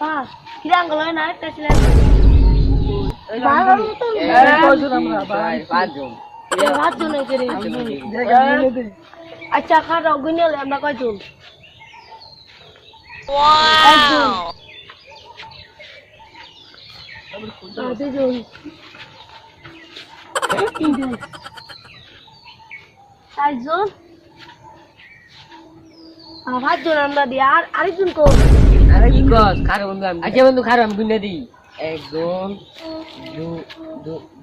ক্রিয়াঙ্গল হয় না একটা ছেলে? আচ্ছা খাটা গুনে আমরা কয়জন? দুজন। চারজন পাঁচজন আমরা দিই আর আরেকজন কো? আরে কি কস খারো বন্ধু আমি আচ্ছা বন্ধু খারো আমি গুনে দিই একজন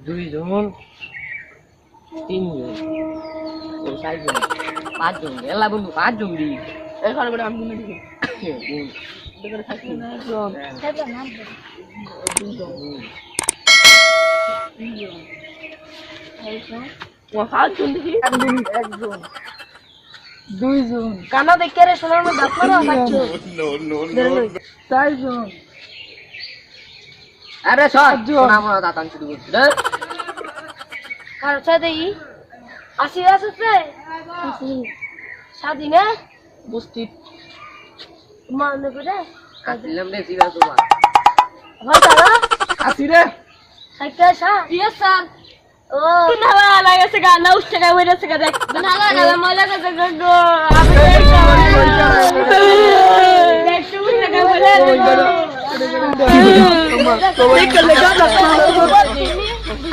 দুইজন তিনজন ও চারজন পাঁচজন এলা বন্ধু পাঁচজন দি এখানে করে আমি মিলে দিই একজন দুইজন কানা দেখে রে সোনার মধ্যে আপনারা পাচ্ছো চারজন আরে সর শোনা মনে দাতান শুরু করছি রে কারও চাই দেই? আসি আছে রে। আসি না? উপস্থিত মানে করে আসলাম রে সিরা তোমার। হয় তারা। আসি রে। সাইকেল আসা ইয়েস স্যার। ও। না লাগাছে গা না উঠছে গা ওইটা থেকে দেখ না লাগা মজা করতে গো আমি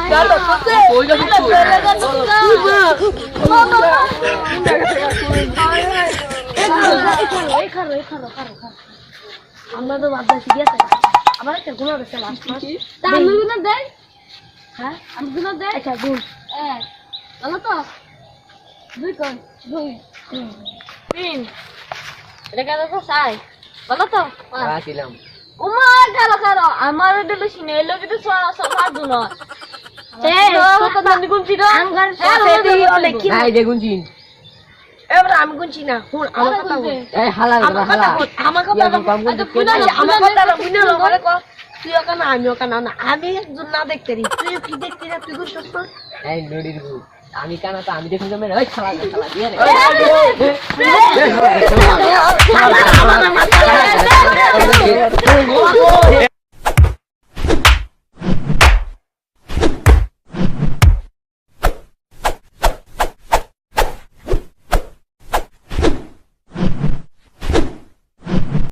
গা আমরা তো বাদ দিয়েছি গেছে আমার একটা গুণ আছে লাস্ট মাস তা আমি গুণ দেই। হ্যাঁ? আমি গুণ দেই। আচ্ছা গুণ। এক ভালো তো দুই কোন দুই তিন এটা কেন তো সাই তো উমা আমার দুন আমি গুনছি না হুন আমার কথা বল আমার কথা বল আমার কথা ইয়ার বল কম গুণ আচ্ছা, বুঝা না, আমার কথা বুঝা না করে কো তুই ওখানে আমি ওখানে না আমি একজন না দেখতে তুই কি দেখতে রে তুই এই নড়ির ভূত আমি কানা তো আমি দেখুন যাবে ওই খালা খালা দিয়ে রে।